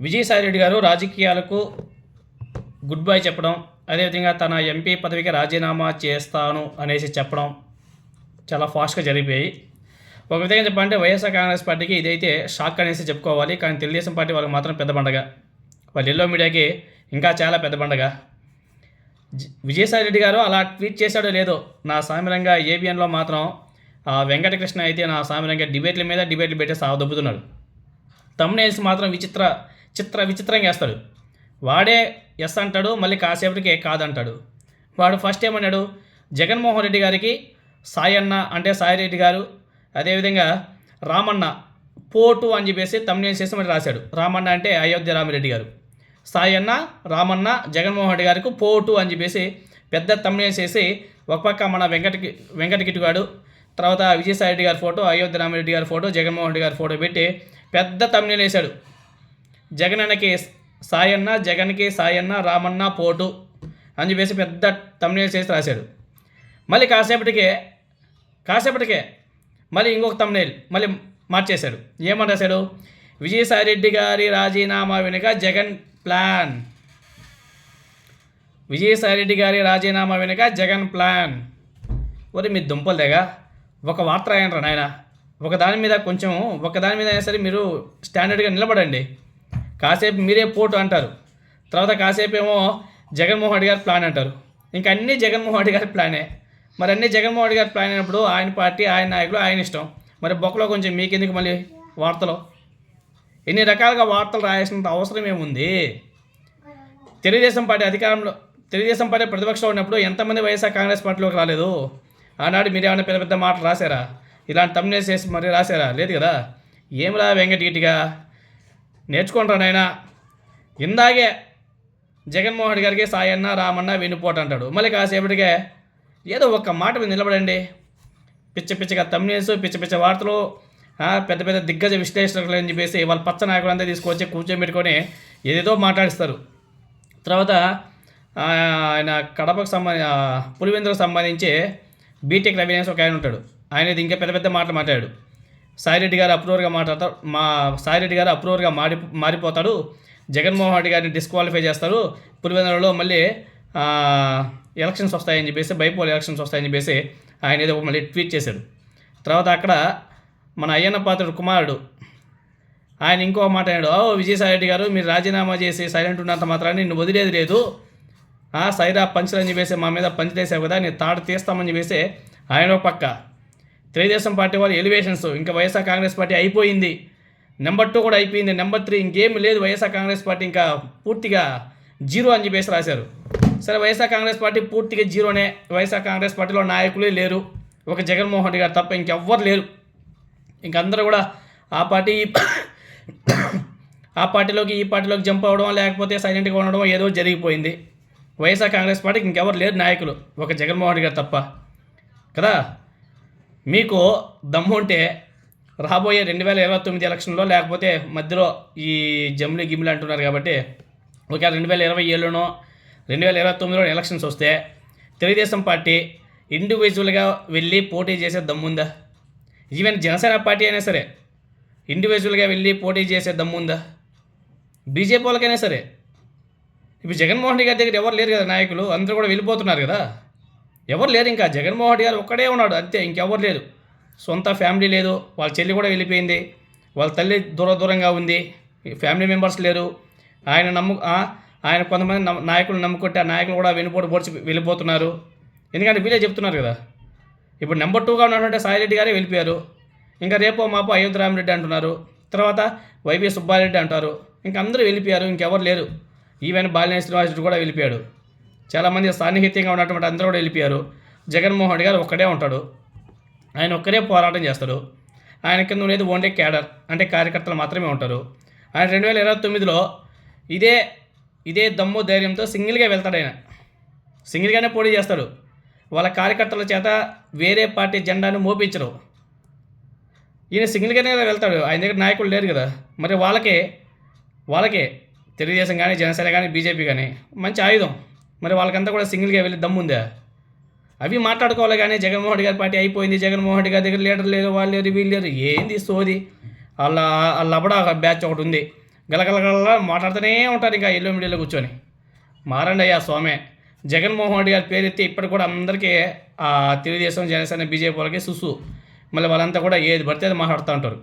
విజయసాయి రెడ్డి గారు రాజకీయాలకు good bye చెప్పడం అదేవిధంగా తన ఎంపీ పదవికి రాజీనామా చేస్తాను అనేసి చెప్పడం చాలా ఫాస్ట్గా జరిగిపోయాయి. ఒక విధంగా చెప్పాలంటే వైఎస్ఆర్ కాంగ్రెస్ పార్టీకి ఇదైతే షాక్ అనేసి చెప్పుకోవాలి కానీ తెలుగుదేశం పార్టీ వాళ్ళకి మాత్రం పెద్ద పండగ. వాళ్ళ ఎల్లో మీడియాకి ఇంకా చాలా పెద్ద పండగ. జి- విజయసాయి రెడ్డి గారు అలా ట్వీట్ చేశాడో లేదో నా సామిరంగా ఏబిఎన్లో మాత్రం ఆ వెంకటకృష్ణ అయితే నా సామిరంగా డిబేట్ల మీద డిబేట్లు పెట్టి సావదొబ్బుతున్నాడు తమ్నేల్స్ మాత్రం విచిత్ర చిత్ర విచిత్రంగా వేస్తాడు. వాడే ఎస్ అంటాడు మళ్ళీ కాసేపటికి కాదంటాడు. వాడు ఫస్ట్ ఏమన్నాడు జగన్మోహన్ రెడ్డి గారికి సాయి అన్న అంటే సాయి రెడ్డి గారు అదేవిధంగా రామన్న పోటు అని చెప్పేసి తమిళం చేసి మరి రాశాడు. రామన్న అంటే అయోధ్య రామిరెడ్డి గారు. సాయి అన్న రామన్న జగన్మోహన్ రెడ్డి గారికి పోటు అని చెప్పేసి పెద్ద తమిళం చేసి ఒక పక్క మన వెంకటకి వెంకటగిట్టు గారు తర్వాత విజయసాయి రెడ్డి గారి ఫోటో అయోధ్య రామిరెడ్డి గారి ఫోటో జగన్మోహన్ రెడ్డి గారి ఫోటో పెట్టి పెద్ద తమిళం వేశాడు. జగనన్నకే సాయన్న జగన్కి సాయన్న రామన్న పోటు అని చెప్పేసి పెద్ద తమ్నేల్ చేసి రాశాడు. మళ్ళీ కాసేపటికే కాసేపటికే మళ్ళీ ఇంకొక తమ్నేల్ మళ్ళీ మార్చేశాడు. ఏమని రాశాడు? విజయసాయి గారి రాజీనామా వెనుక జగన్ ప్లాన్. విజయసాయిరెడ్డి గారి రాజీనామా వెనుక జగన్ ప్లాన్. ఒరే మీ దుంపలు దేగా ఒక వార్త రాయండి నాయన. ఒక దాని మీద కొంచెం ఒక దాని మీద అయినా సరే మీరు స్టాండర్డ్గా నిలబడండి. కాసేపు మీరే పోటు అంటారు. తర్వాత కాసేపు ఏమో జగన్మోహన్ రెడ్డి గారి ప్లాన్ అంటారు. ఇంకా అన్నీ జగన్మోహన్ రెడ్డి గారి ప్లానే. మరి అన్నీ జగన్మోహన్ రెడ్డి గారి ప్లాన్ అయినప్పుడు ఆయన పార్టీ ఆయన నాయకులు ఆయన ఇష్టం. మరి బొక్కలో కొంచెం మీకెందుకు మళ్ళీ వార్తలు? ఎన్ని రకాలుగా వార్తలు రాయాల్సినంత అవసరం ఏముంది? తెలుగుదేశం పార్టీ అధికారంలో తెలుగుదేశం పార్టీ ప్రతిపక్షంలో ఉన్నప్పుడు ఎంతమంది వైఎస్ఆర్ కాంగ్రెస్ పార్టీలోకి రాలేదు? ఆనాడు మీరు ఏమైనా పెద్ద పెద్ద మాటలు రాశారా? ఇలాంటి తమ్నేస్ చేసి మరి రాశారా? లేదు కదా? ఏమిరా వెంకటగిటిగా నేర్చుకుంటారా నాయనా. ఇందాగే జగన్మోహన్ రెడ్డి గారికి సాయన్న రామన్న వెన్నుపోటు అంటాడు మళ్ళీ కాసేపటికే ఏదో ఒక్క మాట మీద నిలబడండి. పిచ్చ పిచ్చగా తమ్నేస్ పిచ్చ పిచ్చ వార్తలు పెద్ద పెద్ద దిగ్గజ విశ్లేషకులు అని చెప్పేసి వాళ్ళ పచ్చ నాయకులంతా తీసుకొచ్చి కూర్చోబెట్టుకొని ఏదేదో మాట్లాడిస్తారు. తర్వాత ఆయన కడపకు సంబంధి ఆ, పులివెందులకు సంబంధించి బీటెక్ రవినేష్ ఒక ఆయన ఉంటాడు. ఆయన ఇది ఇంకా పెద్ద పెద్ద మాటలు మాట్లాడాడు. సాయిరెడ్డి గారు అప్రూవర్గా మాట్లాడతారు మా సాయిరెడ్డి గారు అప్రూవర్గా మారి మారిపోతాడు. జగన్మోహన్ రెడ్డి గారిని డిస్క్వాలిఫై చేస్తారు. పులివెందులలో మళ్ళీ ఎలక్షన్స్ వస్తాయని చెప్పేసి బైపోల్ ఎలక్షన్స్ వస్తాయని చెప్పేసి ఆయన ఏదో మళ్ళీ ట్వీట్ చేశాడు. తర్వాత అక్కడ మన అయ్యన్న పాత్రుడు కుమారుడు ఆయన ఇంకో మాట అన్నాడు ఓ విజయసాయిరెడ్డి గారు మీరు రాజీనామా చేసి సైలెంట్ ఉన్నంత మాత్రాన్ని నిన్ను వదిలేది లేదు. సైరా పంచులని చెప్పేసి మా మీద పంచి చేసావు కదా నేను తాడు తీస్తామని చెప్పేసి ఆయన ఒక పక్క తెలుగుదేశం పార్టీ వాళ్ళు ఎలివేషన్స్ ఇంకా వైఎస్ఆర్ కాంగ్రెస్ పార్టీ అయిపోయింది. నెంబర్ టూ కూడా అయిపోయింది. నెంబర్ త్రీ ఇంకేం లేదు. వైఎస్ఆర్ కాంగ్రెస్ పార్టీ ఇంకా పూర్తిగా జీరో అని చెప్పేసి రాశారు. సరే వైఎస్ఆర్ కాంగ్రెస్ పార్టీ పూర్తిగా జీరోనే. వైఎస్ఆర్ కాంగ్రెస్ పార్టీలో నాయకులే లేరు. ఒక జగన్మోహన్ రెడ్డి గారు తప్ప ఇంకెవ్వరు లేరు. ఇంక అందరూ కూడా ఆ పార్టీ ఆ పార్టీలోకి ఈ పార్టీలోకి జంప్ అవ్వడం లేకపోతే సైలెంట్గా ఉండడం ఏదో జరిగిపోయింది. వైఎస్ఆర్ కాంగ్రెస్ పార్టీకి ఇంకెవరు లేరు నాయకులు. ఒక జగన్మోహన్ రెడ్డి గారు తప్ప. కదా? మీకు దమ్ము ఉంటే రాబోయే రెండు వేల ఇరవై తొమ్మిది ఎలక్షన్లో లేకపోతే మధ్యలో ఈ జమ్లీ గిమ్లు అంటున్నారు కాబట్టి ఒకవేళ రెండు వేల ఇరవై ఏడులోనో రెండు వేల ఇరవై తొమ్మిదిలో ఎలక్షన్స్ వస్తే తెలుగుదేశం పార్టీ ఇండివిజువల్గా వెళ్ళి పోటీ చేసే దమ్ముందా? ఈవెన్ జనసేన పార్టీ అయినా సరే ఇండివిజువల్గా వెళ్ళి పోటీ చేసే దమ్ముందా? బీజేపీ వాళ్ళకైనా సరే. ఇప్పుడు జగన్మోహన్ రెడ్డి గారి దగ్గర ఎవరు లేరు కదా నాయకులు అందరూ కూడా వెళ్ళిపోతున్నారు కదా. ఎవరు లేరు ఇంకా. జగన్మోహన్ రెడ్డి గారు ఒక్కడే ఉన్నాడు. అంతే ఇంకెవరు లేరు. సొంత ఫ్యామిలీ లేదు. వాళ్ళ చెల్లి కూడా వెళ్ళిపోయింది. వాళ్ళ తల్లి దూర దూరంగా ఉంది. ఫ్యామిలీ మెంబర్స్ లేరు. ఆయన నమ్ము ఆయన కొంతమంది నాయకులు నమ్ముకుంటే ఆ నాయకులు కూడా వెనుపోటు పోడ్చి వెళ్ళిపోతున్నారు. ఎందుకంటే వీళ్ళే చెప్తున్నారు కదా. ఇప్పుడు నెంబర్ టూగా ఉన్నటువంటి సాయిరెడ్డి గారే వెళ్ళిపోయారు. ఇంకా రేపో మాపో అయోధ్య రామిరెడ్డి అంటున్నారు. తర్వాత వైవి సుబ్బారెడ్డి అంటారు. ఇంకా అందరూ వెళ్ళిపోయారు. ఇంకెవరు లేరు. ఈవెన్ బాలినేని శ్రీనివాసరెడ్డి కూడా వెళ్ళిపోయాడు. చాలామంది సాన్నిహిత్యంగా ఉన్నటువంటి అందరూ కూడా వెళ్ళిపోయారు. జగన్మోహన్ రెడ్డి గారు ఒక్కడే ఉంటాడు. ఆయన ఒక్కరే పోరాటం చేస్తాడు ఆయన కింద ఉండేది ఓన్లీ క్యాడర్ అంటే కార్యకర్తలు మాత్రమే ఉంటారు. ఆయన రెండు వేల ఇరవై తొమ్మిదిలో ఇదే ఇదే దమ్ము ధైర్యంతో సింగిల్గా వెళ్తాడు ఆయన. సింగిల్గానే పోటీ చేస్తాడు వాళ్ళ కార్యకర్తల చేత వేరే పార్టీ జెండాను మోపించరు. ఈయన సింగిల్గానే వెళ్తాడు. ఆయన దగ్గర నాయకులు లేరు కదా. మరి వాళ్ళకే వాళ్ళకే తెలుగుదేశం కానీ జనసేన కానీ బీజేపీ కానీ మంచి ఆయుధం. మరి వాళ్ళకంతా కూడా సింగిల్గా వెళ్ళి దమ్ముందా అవి మాట్లాడుకోవాలి కానీ జగన్మోహన్ రెడ్డి గారి పార్టీ అయిపోయింది. జగన్మోహన్ రెడ్డి గారి దగ్గర లీడర్ లేరు వాళ్ళు లేరు వీళ్ళు లేరు. ఏంది సోది? వాళ్ళ వాళ్ళ అబడా బ్యాచ్ ఒకటి ఉంది. గలగలగల మాట్లాడుతూనే ఉంటారు ఇంకా ఎల్లో మీడియాలో కూర్చొని. మారండి అయ్యా స్వామి జగన్మోహన్ రెడ్డి గారి పేరు ఎత్తి ఇప్పటికి కూడా అందరికీ ఆ తెలుగుదేశం జనసేన బీజేపీ వాళ్ళకి సుసు. మళ్ళీ వాళ్ళంతా కూడా ఏది పడితే అది మాట్లాడుతూ ఉంటారు.